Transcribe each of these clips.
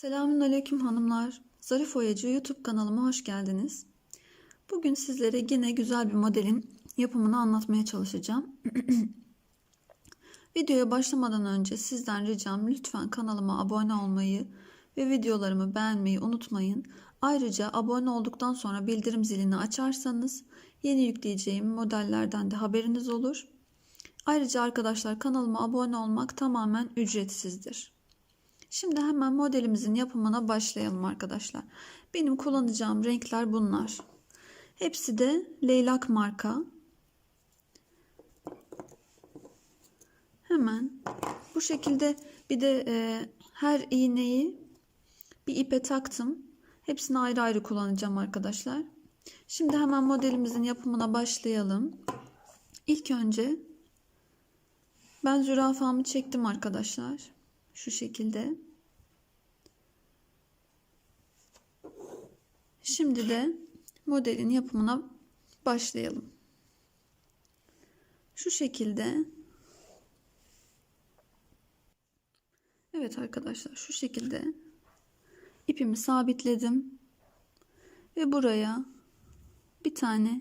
Selamünaleyküm hanımlar. Zarif Oyacı YouTube kanalıma hoş geldiniz. Bugün sizlere yine güzel bir modelin yapımını anlatmaya çalışacağım. Videoya başlamadan önce sizden ricam lütfen kanalıma abone olmayı ve videolarımı beğenmeyi unutmayın. Ayrıca abone olduktan sonra bildirim zilini açarsanız yeni yükleyeceğim modellerden de haberiniz olur. Ayrıca arkadaşlar kanalıma abone olmak tamamen ücretsizdir. Şimdi hemen modelimizin yapımına başlayalım arkadaşlar. Benim kullanacağım renkler bunlar. Hepsi de leylak marka. Hemen bu şekilde bir de e, her iğneyi bir ipe taktım. Hepsini ayrı ayrı kullanacağım arkadaşlar. Şimdi hemen modelimizin yapımına başlayalım. İlk önce ben zürafamı çektim arkadaşlar. Şu şekilde. Şimdi de modelin yapımına başlayalım. Şu şekilde. Evet arkadaşlar şu şekilde ipimi sabitledim. Ve buraya bir tane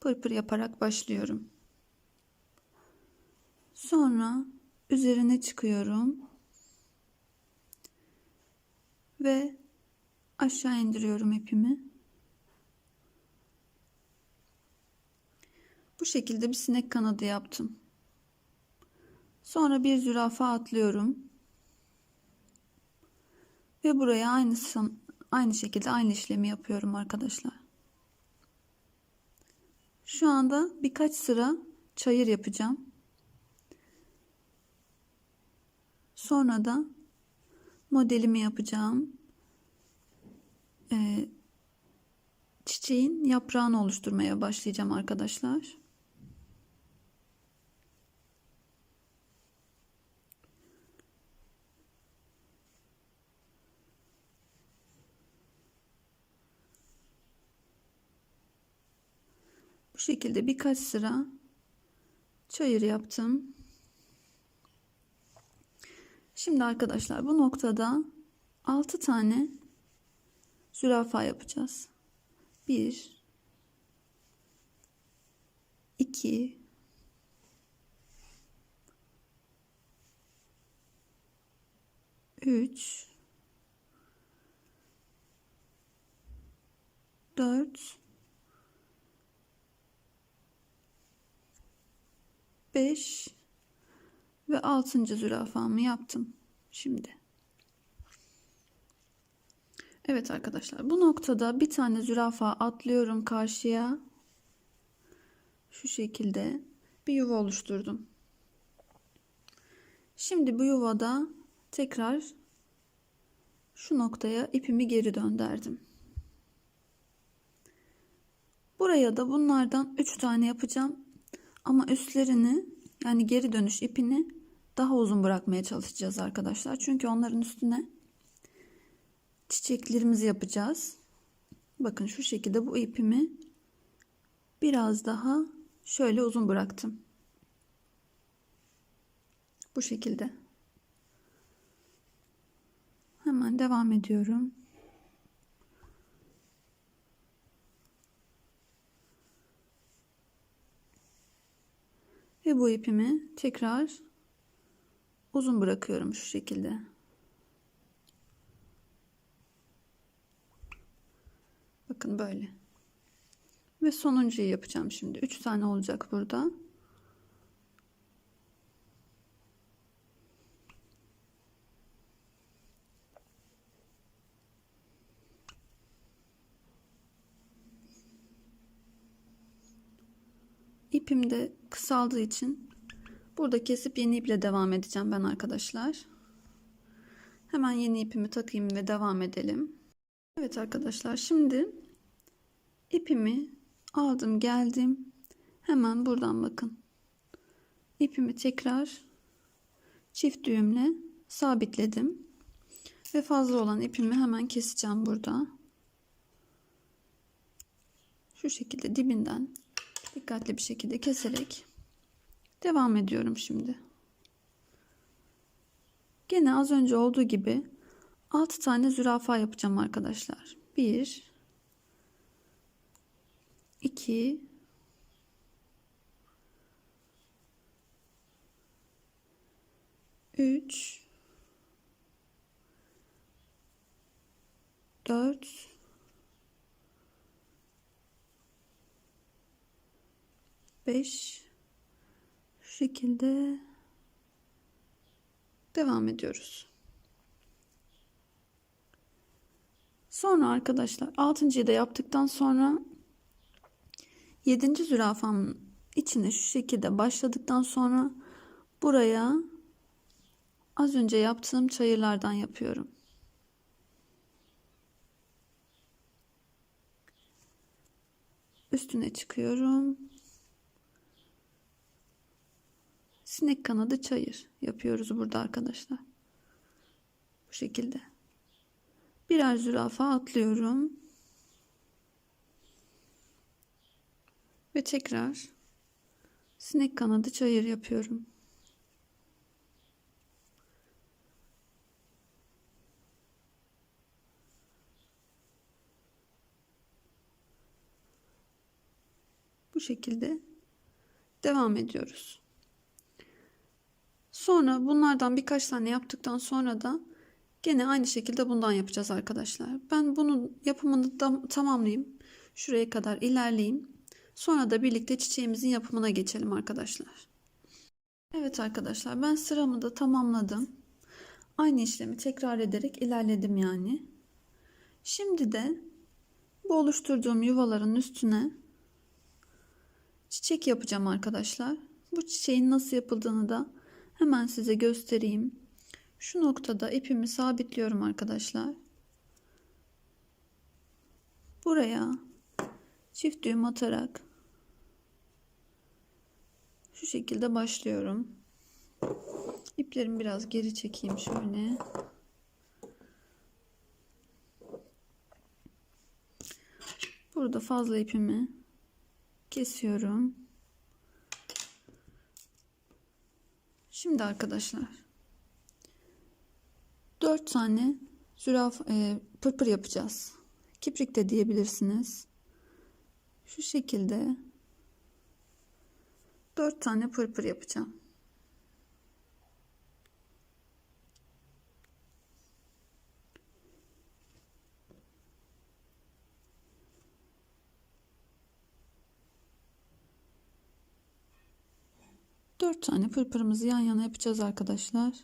pırpır yaparak başlıyorum. Sonra üzerine çıkıyorum. Ve aşağı indiriyorum ipimi. Bu şekilde bir sinek kanadı yaptım. Sonra bir zürafa atlıyorum. Ve buraya aynı aynı şekilde aynı işlemi yapıyorum arkadaşlar. Şu anda birkaç sıra çayır yapacağım. Sonra da modelimi yapacağım. Ee, çiçeğin yaprağını oluşturmaya başlayacağım arkadaşlar. Bu şekilde birkaç sıra çayır yaptım. Şimdi arkadaşlar bu noktada 6 tane zürafa yapacağız. 1 2 3 4 5 ve 6. zürafamı yaptım. Şimdi. Evet arkadaşlar bu noktada bir tane zürafa atlıyorum karşıya. Şu şekilde bir yuva oluşturdum. Şimdi bu yuvada tekrar şu noktaya ipimi geri döndürdüm. Buraya da bunlardan 3 tane yapacağım. Ama üstlerini yani geri dönüş ipini daha uzun bırakmaya çalışacağız arkadaşlar. Çünkü onların üstüne çiçeklerimizi yapacağız. Bakın şu şekilde bu ipimi biraz daha şöyle uzun bıraktım. Bu şekilde. Hemen devam ediyorum. Ve bu ipimi tekrar uzun bırakıyorum şu şekilde. Bakın böyle. Ve sonuncuyu yapacağım şimdi. 3 tane olacak burada. İpim de kısaldığı için burada kesip yeni iple devam edeceğim ben arkadaşlar. Hemen yeni ipimi takayım ve devam edelim. Evet arkadaşlar şimdi ipimi aldım geldim. Hemen buradan bakın. İpimi tekrar çift düğümle sabitledim. Ve fazla olan ipimi hemen keseceğim burada. Şu şekilde dibinden dikkatli bir şekilde keserek devam ediyorum şimdi. Gene az önce olduğu gibi 6 tane zürafa yapacağım arkadaşlar. 1 2 3 4 5 şu şekilde devam ediyoruz. Sonra arkadaşlar 6.yı da yaptıktan sonra 7. zürafamın içine şu şekilde başladıktan sonra buraya az önce yaptığım çayırlardan yapıyorum. Üstüne çıkıyorum. Sinek kanadı çayır yapıyoruz burada arkadaşlar. Bu şekilde. Birer zürafa atlıyorum. Ve tekrar sinek kanadı çayır yapıyorum. Bu şekilde devam ediyoruz. Sonra bunlardan birkaç tane yaptıktan sonra da gene aynı şekilde bundan yapacağız arkadaşlar. Ben bunun yapımını tamamlayayım. Şuraya kadar ilerleyeyim. Sonra da birlikte çiçeğimizin yapımına geçelim arkadaşlar. Evet arkadaşlar ben sıramı da tamamladım. Aynı işlemi tekrar ederek ilerledim yani. Şimdi de bu oluşturduğum yuvaların üstüne çiçek yapacağım arkadaşlar. Bu çiçeğin nasıl yapıldığını da hemen size göstereyim. Şu noktada ipimi sabitliyorum arkadaşlar. Buraya çift düğüm atarak şu şekilde başlıyorum. İplerimi biraz geri çekeyim şöyle. Burada fazla ipimi kesiyorum. Şimdi arkadaşlar 4 tane züraf e, pırpır yapacağız. Kiprik de diyebilirsiniz. Şu şekilde 4 tane pırpır yapacağım. Dört tane pırpırımızı yan yana yapacağız arkadaşlar.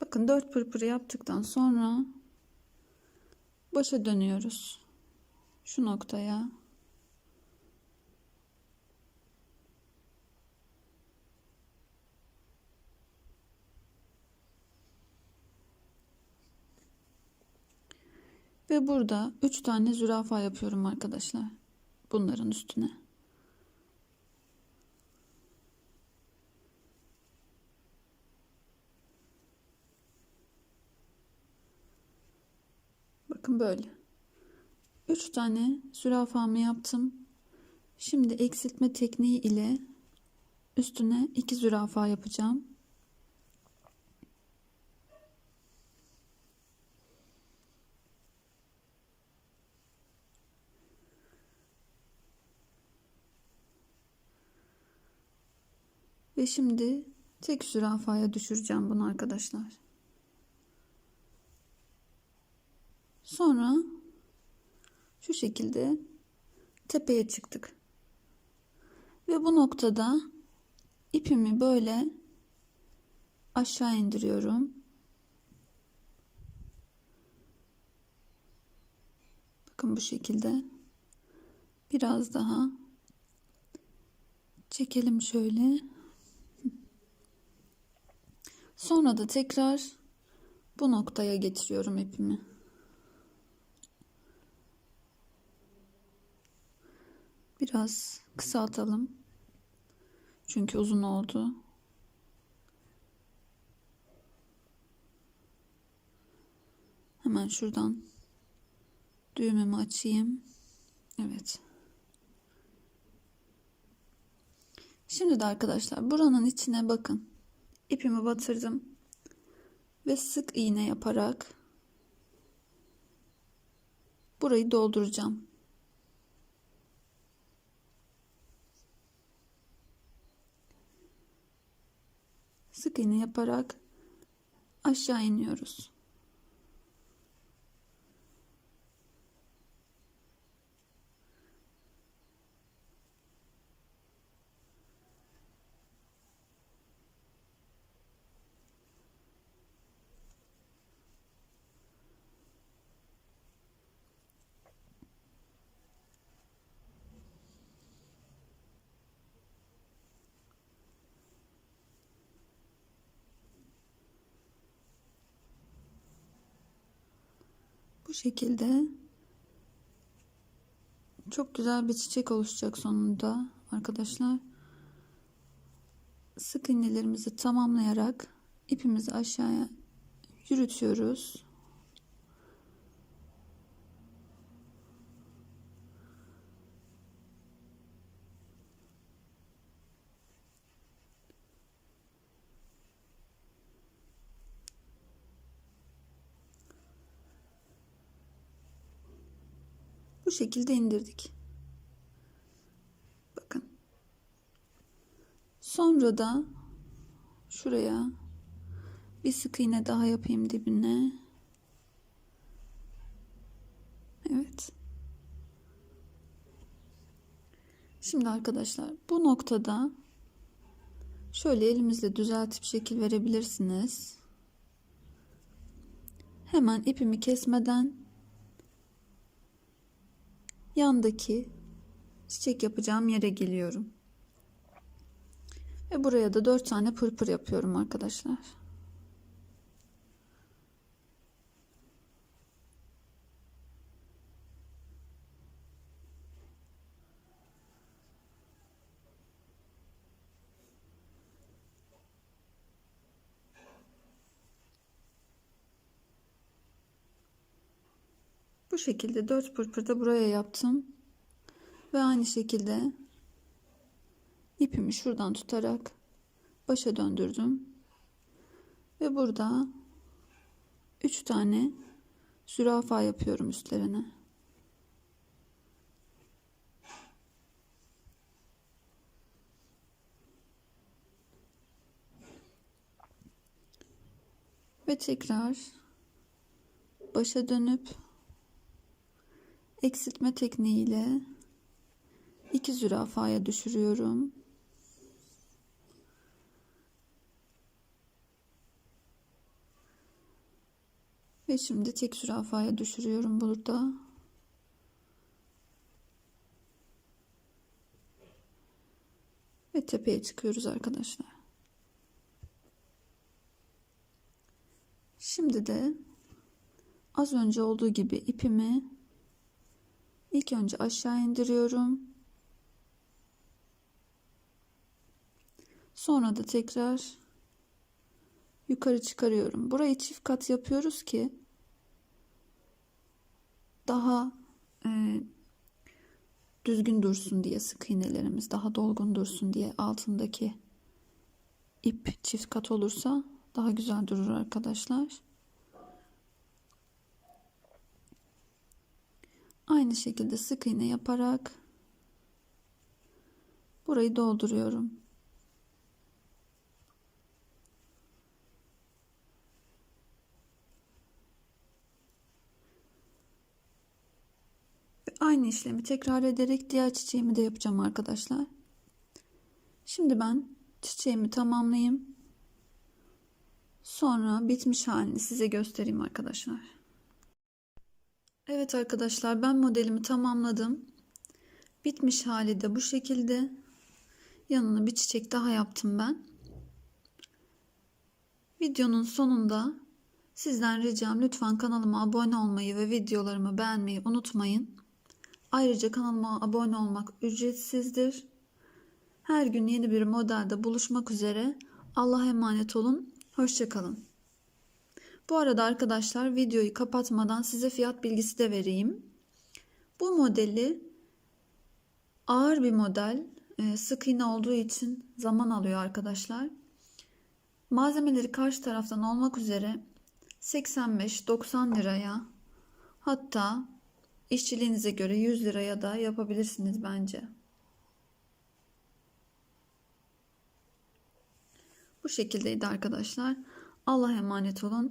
Bakın 4 pırpırı yaptıktan sonra başa dönüyoruz. Şu noktaya. Ve burada 3 tane zürafa yapıyorum arkadaşlar. Bunların üstüne. Bakın böyle. 3 tane zürafamı yaptım. Şimdi eksiltme tekniği ile üstüne 2 zürafa yapacağım. Ve şimdi tek zürafaya düşüreceğim bunu arkadaşlar. Sonra şu şekilde tepeye çıktık. Ve bu noktada ipimi böyle aşağı indiriyorum. Bakın bu şekilde. Biraz daha çekelim şöyle. Sonra da tekrar bu noktaya getiriyorum ipimi. Biraz kısaltalım. Çünkü uzun oldu. Hemen şuradan düğmemi açayım. Evet. Şimdi de arkadaşlar buranın içine bakın. İpimi batırdım. Ve sık iğne yaparak burayı dolduracağım. Sık iğne yaparak aşağı iniyoruz. Bu şekilde çok güzel bir çiçek oluşacak sonunda arkadaşlar. Sık iğnelerimizi tamamlayarak ipimizi aşağıya yürütüyoruz. Bu şekilde indirdik. Bakın. Sonra da şuraya bir sık iğne daha yapayım dibine. Evet. Şimdi arkadaşlar bu noktada şöyle elimizle düzeltip şekil verebilirsiniz. Hemen ipimi kesmeden yandaki çiçek yapacağım yere geliyorum. Ve buraya da 4 tane pırpır yapıyorum arkadaşlar. Bu şekilde 4 pırpır da buraya yaptım. Ve aynı şekilde ipimi şuradan tutarak başa döndürdüm. Ve burada 3 tane zürafa yapıyorum üstlerine. Ve tekrar başa dönüp eksiltme tekniğiyle iki zürafaya düşürüyorum. Ve şimdi tek zürafaya düşürüyorum burada. Ve tepeye çıkıyoruz arkadaşlar. Şimdi de az önce olduğu gibi ipimi ilk önce aşağı indiriyorum. Sonra da tekrar yukarı çıkarıyorum. Burayı çift kat yapıyoruz ki daha e, düzgün dursun diye sık iğnelerimiz daha dolgun dursun diye altındaki ip çift kat olursa daha güzel durur arkadaşlar. Aynı şekilde sık iğne yaparak burayı dolduruyorum. Aynı işlemi tekrar ederek diğer çiçeğimi de yapacağım arkadaşlar. Şimdi ben çiçeğimi tamamlayayım. Sonra bitmiş halini size göstereyim arkadaşlar. Evet arkadaşlar ben modelimi tamamladım. Bitmiş hali de bu şekilde. Yanına bir çiçek daha yaptım ben. Videonun sonunda sizden ricam lütfen kanalıma abone olmayı ve videolarımı beğenmeyi unutmayın. Ayrıca kanalıma abone olmak ücretsizdir. Her gün yeni bir modelde buluşmak üzere. Allah'a emanet olun. Hoşçakalın. Bu arada arkadaşlar videoyu kapatmadan size fiyat bilgisi de vereyim. Bu modeli ağır bir model. e, Sık iğne olduğu için zaman alıyor arkadaşlar. Malzemeleri karşı taraftan olmak üzere 85-90 liraya hatta işçiliğinize göre 100 liraya da yapabilirsiniz bence. Bu şekildeydi arkadaşlar. Allah'a emanet olun.